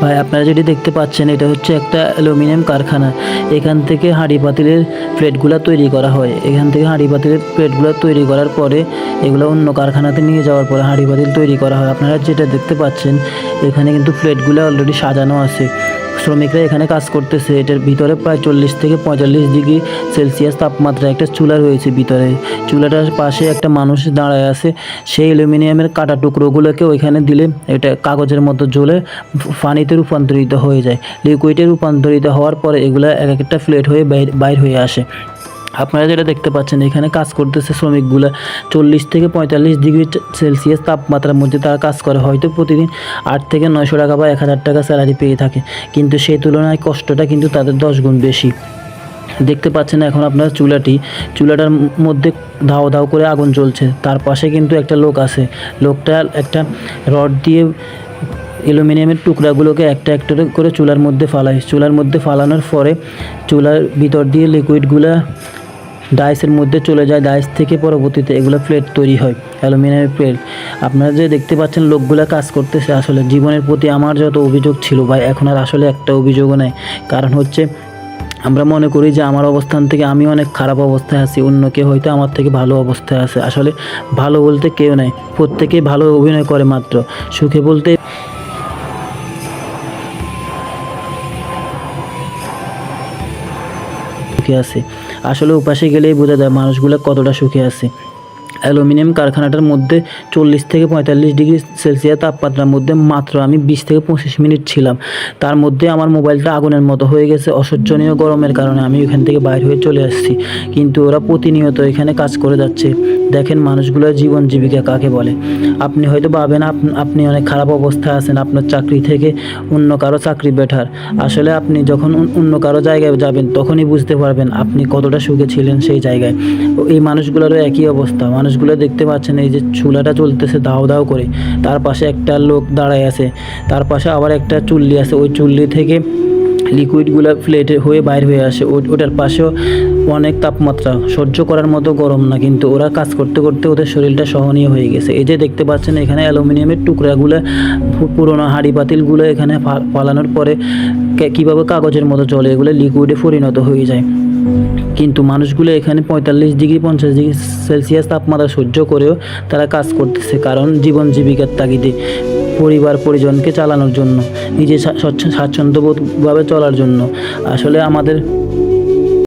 ভাই, আপনারা যেটি দেখতে পাচ্ছেন, এটা হচ্ছে একটা অ্যালুমিনিয়াম কারখানা। এখান থেকে হাঁড়ি পাতিলের প্লেটগুলো তৈরি করা হয়। এখান থেকে হাঁড়ি পাতিলের প্লেটগুলো তৈরি করার পরে এগুলো অন্য কারখানাতে নিয়ে যাওয়ার পরে হাঁড়ি পাতিল তৈরি করা হয়। আপনারা যেটা দেখতে পাচ্ছেন, এখানে কিন্তু প্লেটগুলো অলরেডি সাজানো আছে। শ্রমিকরা এখানে কাজ করতেছে। এটার ভিতরে প্রায় চল্লিশ থেকে পঁয়তাল্লিশ ডিগ্রি সেলসিয়াস তাপমাত্রা একটা চুলা রয়েছে ভিতরে। চুলাটার পাশে একটা মানুষ দাঁড়ায় আছে। সেই অ্যালুমিনিয়ামের কাটা টুকরোগুলোকে ওইখানে দিলে এটা কাগজের মতো জ্বলে পানিতে রূপান্তরিত হয়ে যায়। লিকুইডে রূপান্তরিত হওয়ার পরে এগুলো এক একটা ফ্লেট হয়ে বাইর বাইর হয়ে আসে। আপনারা যেটা দেখতে পাচ্ছেন, এখানে কাজ করতেছে শ্রমিকগুলো। চল্লিশ থেকে পঁয়তাল্লিশ ডিগ্রি সেলসিয়াস তাপমাত্রার মধ্যে তারা কাজ করে। হয়তো প্রতিদিন আট থেকে নয়শো টাকা বা এক হাজার টাকা স্যালারি পেয়ে থাকে। কিন্তু সেই তুলনায় কষ্টটা কিন্তু তাদের দশ গুণ বেশি। দেখতে পাচ্ছেন এখন আপনার চুলাটি। চুলাটার মধ্যে ধাও ধাও করে আগুন জ্বলছে। তার পাশে কিন্তু একটা লোক আছে। লোকটা একটা রড দিয়ে অ্যালুমিনিয়ামের টুকরাগুলোকে একটা একটা করে চুলার মধ্যে ফালায়। চুলার মধ্যে ফালানোর পরে চুলার ভিতর দিয়ে লিকুইডগুলা ডাইসের মধ্যে চলে যায়। ডাইস থেকে পরবর্তীতে এগুলো প্লেট তৈরি হয় অ্যালুমিনিয়ামের প্লেট। আপনারা যে দেখতে পাচ্ছেন লোকগুলো কাজ করতেছে, আসলে জীবনের প্রতি আমার যত অভিযোগ ছিল ভাই এখন আর আসলে একটা অভিযোগও নেই। কারণ হচ্ছে, আমরা মনে করি যে আমার অবস্থান থেকে আমি অনেক খারাপ অবস্থায় আছি, অন্য কেউ হয়তো আমার থেকে ভালো অবস্থায় আছে। আসলে ভালো বলতে কেউ নেই, প্রত্যেকেই ভালো অভিনয় করে মাত্র। সুখে বলতে সুখে আছে। আসলে উপাসে গেলেই বোঝা যায় মানুষগুলো কতটা সুখে আছে। অ্যালুমিনিয়াম কারখানাটার মধ্যে চল্লিশ থেকে পঁয়তাল্লিশ ডিগ্রি সেলসিয়াস তাপমাত্রার মধ্যে মাত্র আমি বিশ থেকে পঁচিশ মিনিট ছিলাম। তার মধ্যে আমার মোবাইলটা আগুনের মতো হয়ে গেছে অসহ্যনীয় গরমের কারণে আমি ওখান থেকে বাইরে হয়ে চলে আসছি। কিন্তু ওরা প্রতিনিয়ত এখানে কাজ করে যাচ্ছে। দেখেন মানুষগুলোর জীবন জীবিকা কাকে বলে। আপনি হয়তো ভাবেন আপ- আপনি অনেক খারাপ অবস্থায় আছেন, আপনার চাকরি থেকে অন্য কারও চাকরি বেটার। আসলে আপনি যখন অন্য কারও জায়গায় যাবেন, তখনই বুঝতে পারবেন আপনি কতটা সুখে ছিলেন সেই জায়গায়। এই মানুষগুলোরও একই অবস্থা। মানুষগুলো দেখতে পাচ্ছেন এই যে চুলাটা চলতেছে দাও দাও করে। তার পাশে একটা লোক দাঁড়ায় আছে। তার পাশে আবার একটা চুল্লি আছে। ওই চুল্লি থেকে লিকুইডগুলো প্লেটে হয়ে বাইর হয়ে আসে। ওটার পাশেও অনেক তাপমাত্রা। সহ্য করার মতো গরম না, কিন্তু ওরা কাজ করতে করতে ওদের শরীরটা সহনীয় হয়ে গেছে। এই যে দেখতে পাচ্ছেন, এখানে অ্যালুমিনিয়ামের টুকরাগুলো পুরোনো হাঁড়ি পাতিলগুলো এখানে ফালানোর পরে কীভাবে কাগজের মতো চলে এগুলো লিকুইডে পরিণত হয়ে যায়। কিন্তু মানুষগুলো এখানে পঁয়তাল্লিশ ডিগ্রি, পঞ্চাশ ডিগ্রি সেলসিয়াস তাপমাত্রা সহ্য করেও তারা কাজ করতেছে, কারণ জীবন জীবিকার তাগিদে। পরিবার পরিজনকে চালানোর জন্য নিজে স্বা- স্বাচ্ছন্দ্যবোধভাবে চলার জন্য। আসলে আমাদের